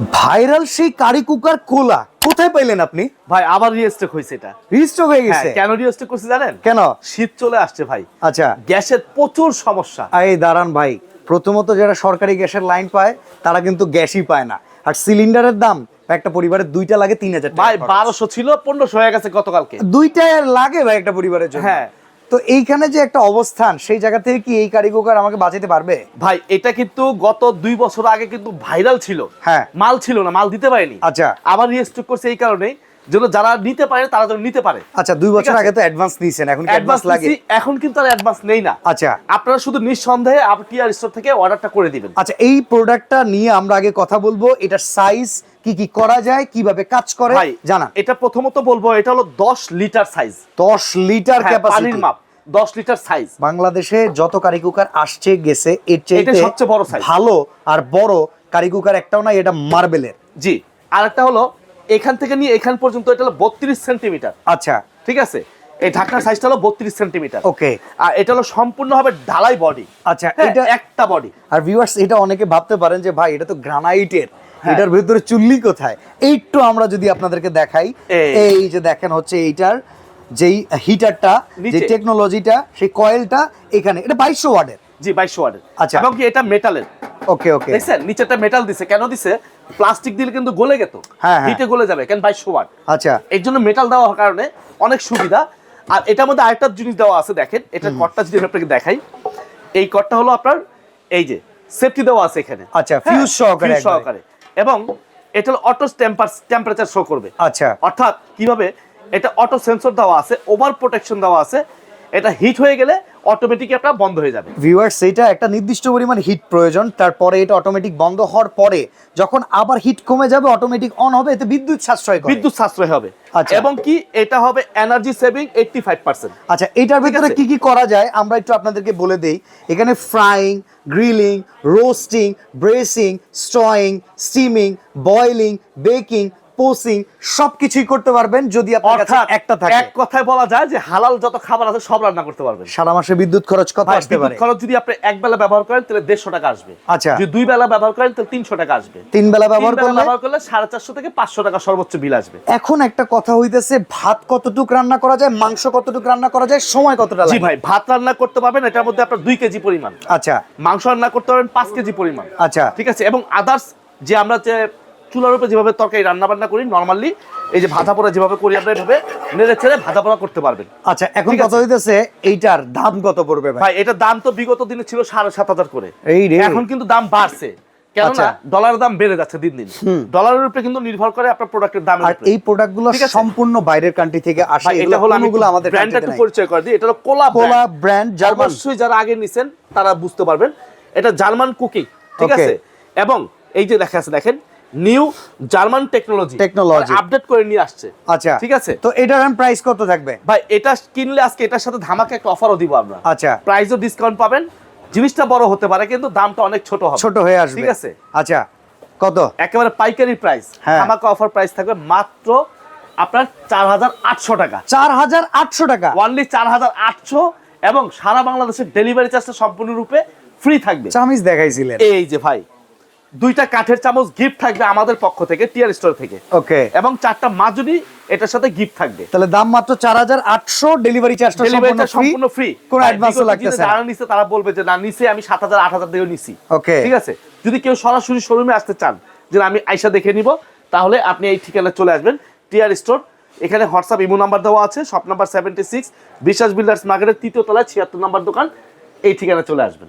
Viral সেই curry cooker কোলা কোথায় পাইলেন আপনি? ভাই আবার রিস্টক হয়েছে এটা। রিস্টক হয়ে হ্যাঁ, গেছে কেন রিস্টক করছে জানেন? কেন? শীত চলে আসছে ভাই। আচ্ছা। গ্যাসের প্রচুর সমস্যা। এই দাঁড়ান ভাই প্রথমত যারা সরকারি গ্যাসের লাইন পায় তারা কিন্তু গ্যাসই পায় না। আর সিলিন্ডারের দাম একটা পরিবারের দুইটা লাগে তিন হাজার ভাই বারোশো ছিল পনেরোশো হয়ে গেছে গতকালকে। দুইটা লাগে ভাই একটা পরিবারের জন্য। হ্যাঁ। তো এইখানে যে একটা অবস্থান সেই জায়গা থেকে কি এই কারিগর আমাকে বাঁচাতে পারবে? ভাই এটা কিন্তু গত দুই বছর আগে কিন্তু ভাইরাল ছিল। হ্যাঁ। মাল ছিল না মাল দিতে পারেনি। আচ্ছা। আবার রিস্টক করছে এই কারণে। যেন যারা নিতে পারে তারা যেন নিতে পারে। আচ্ছা দুই বছর আগে তো অ্যাডভান্স নিয়েছেন এখন অ্যাডভান্স লাগে? এখন কিন্তু আর অ্যাডভান্স নেই না। আচ্ছা। আপনারা শুধু নিঃসন্দেহে টিআর স্টোর থেকে অর্ডারটা করে দিবেন। আচ্ছা এই প্রোডাক্টটা নিয়ে আমরা আগে কথা বলব এটার সাইজ কি কি করা যায় কীভাবে কাজ করে জানা এটা প্রথমত বলব এটা হলো দশ লিটার সাইজ দশ লিটার পানির ক্যাপাসিটি মাপ দশ লিটার সাইজ বাংলাদেশে যত কারি কুকার আসছে গেছে এর চাইতে সবচেয়ে বড় size। ভালো আর বড় কারি কুকার একটাও না এটা মার্বেলের জি আর একটা হলো এখান থেকে নিয়ে এখান পর্যন্ত এটা হলো বত্রিশ সেন্টিমিটার। আচ্ছা। ঠিক আছে? এই ঢাকনার সাইজটা হলো বত্রিশ সেন্টিমিটার। ওকে। আর এটা হলো সম্পূর্ণভাবে ঢালাই বডি আচ্ছা এটা এটা একটা বডি আর ভিউয়ার্স এটা অনেকে ভাবতে পারেন যে ভাই এটা তো গ্রানাইটের হ্যাঁ। এটার ভেতরে চুল্লি কোথায়? এইটু আমরা যদি আপনাদেরকে দেখাই এই। যে দেখেন হচ্ছে এইটার যেই হিটারটা যে। টেকনোলজিটা সেই কয়েলটা এখানে। এটা বাইশশো ওয়ার্ডের জি বাইশশো ওয়াটের। আচ্ছা। এবং কি এটা মেটালের ওকে ওকে। দেখছেন? নিচেটা মেটাল দিছে। কেন দিছে? প্লাস্টিক দিলে কিন্তু গলে গেত। হ্যাঁ, হ্যাঁ। হিটে গলে যাবে কেন বাইশশো ওয়াট আচ্ছা। এর জন্য মেটাল দেওয়ার কারণে অনেক সুবিধা। আর এটার মধ্যে আরেকটা জিনিস দেওয়া আছে দেখেন। এটার কটটা যদি আপনাকে দেখাই এই কটটা হলো আপনার এই যে সেফটি দেওয়া আছে এখানে। আচ্ছা, হ্যাঁ, fuse সহকারে সহকারে। এবং এটা হলো অটো টেম্পারেচার শো করবে। আচ্ছা। অর্থাৎ কীভাবে? এটা অটো সেন্সর দেওয়া আছে ওভার প্রোটেকশন দেওয়া আছে। এটা হিট হয়ে গেলে অটোমেটিক আপনার বন্ধ হয়ে যাবে। ভিউয়ার্স এটা একটা নির্দিষ্ট পরিমাণ হিট প্রয়োজন তারপরে এটা অটোমেটিক বন্ধ হওয়ার পরে যখন আবার হিট কমে যাবে অটোমেটিক অন হবে এতে বিদ্যুৎ সাশ্রয় করে। বিদ্যুৎ সাশ্রয় হবে। আচ্ছা। এবং কি? এটা হবে energy saving eighty five percent আচ্ছা এটার ভিতরে। কি কি করা যায়? আমরা একটু আপনাদেরকে বলে দেই। এখানে frying grilling roasting braising stewing steaming boiling baking poaching সবকিছুই করতে পারবেন যদি আপনার কাছে একটা থাকে। এক কথায় বলা যায় যে হালাল যত খাবার আছে সব রান্না করতে পারবেন। সারা মাসে বিদ্যুৎ খরচ কত আসতে পারে? খরচ যদি আপনি এক বেলা ব্যবহার করেন তাহলে দেড়শো টাকা আসবে। আচ্ছা। যদি দুই বেলা ব্যবহার করেন তাহলে তিনশো টাকা আসবে। তিন বেলা ব্যবহার করলে? ব্যবহার করলে সাড়ে চারশো থেকে পাঁচশো টাকা সর্বোচ্চ বিল আসবে। এখন একটা কথা হইতেছে ভাত কতটুক রান্না করা যায় মাংস কতটুক রান্না করা যায় সময় কতটা জি লাগে? ভাই ভাত রান্না করতে পারবেন এটার মধ্যে আপনার দুই কেজি পরিমাণ। আচ্ছা। মাংস রান্না করতে পারবেন পাঁচ কেজি পরিমাণ। আচ্ছা। ঠিক আছে? এবং আদার্স যে আমরা যে চুলার উপরে যেভাবে তরকারি রান্না বান্না করি নর্মালি এই যে ভাজা পোড়া যেভাবে করি আমরা এভাবে নেড়ে ছেড়ে ভাজা পোড়া করতে পারবেন। আচ্ছা এখন কথা হইতেছে এইটার দাম কত পড়বে ভাই? এটার দাম তো বিগত দিনে ছিল সাড়ে সাত হাজার করে। এই এখন কিন্তু দাম বাড়ছে। কেননা আচ্ছা। ডলারের দাম বেড়ে যাচ্ছে দিন দিন। ডলারের উপরে কিন্তু নির্ভর করে আপনার প্রোডাক্টের দাম আর এই প্রোডাক্টগুলো ঠিক আছে। সম্পূর্ণ বাইরের কান্ট্রি থেকে আসে এটা এগুলো হলো আমি আমাদের ব্র্যান্ডটা একটু পরিচয় করে দিই। এটা হলো কোলা কোলা ব্র্যান্ড জার্মান অবশ্যই যারা আগে নিছেন তারা বুঝতে পারবেন। এটা জার্মান কুকি ঠিক আছে? এবং এই যে দেখা আছে দেখেন new German technology. Technology। Update করে নিয়ে আসছে। আচ্ছা ঠিক আছে? তো এটার প্রাইস কত থাকবে? ভাই এটা কিনলে আজকে এটার সাথে ধামাকা একটা অফারও দিব আমরা। আচ্ছা। প্রাইসও ডিসকাউন্ট পাবেন। জিনিসটা বড় হতে পারে কিন্তু দামটা অনেক ছোট হবে। ছোট হয়ে আসবে। ঠিক আছে? আচ্ছা কত? একেবারে পাইকারি প্রাইস হ্যাঁ। ধামাকা অফার প্রাইস থাকবে মাত্র আপনার চার হাজার আটশো টাকা। চার হাজার আটশো টাকা? ওয়ানলি চার হাজার আটশো এবং সারা বাংলাদেশের ডেলিভারি চার্জটা সম্পূর্ণরূপে ফ্রি থাকবে। চামিজ দেখাইছিলেন। এই যে ভাই দুইটা কাঠের চামচ গিফট থাকবে আমাদের পক্ষ থেকে টিয়ার স্টোর থেকে। ওকে এবং চারটা মাজুরি এটার সাথে গিফট থাকবে। তাহলে দাম মাত্র চার হাজার আটশো ডেলিভারি চার্জটা সম্পূর্ণ ফ্রি কোনো অ্যাডভান্সও লাগতেছে না। যারা নিছে তারা বলবে যে না নিছে আমি সাত হাজার আট হাজার দিয়েও নিছি। Okay. ঠিক আছে? যদি কেউ সরাসরি শোরুমে আসতে চান যে আমি আইসা দেখে নিব তাহলে আপনি এই ঠিকানায় চলে আসবেন টিয়ার স্টোর এখানে হোয়াটসঅ্যাপ ইমো নাম্বার দেওয়া আছে shop number seventy six Biswas builders মার্কেটের তৃতীয় তলায় ছিয়াত্তর নাম্বার দোকান এই ঠিকানায় চলে আসবেন।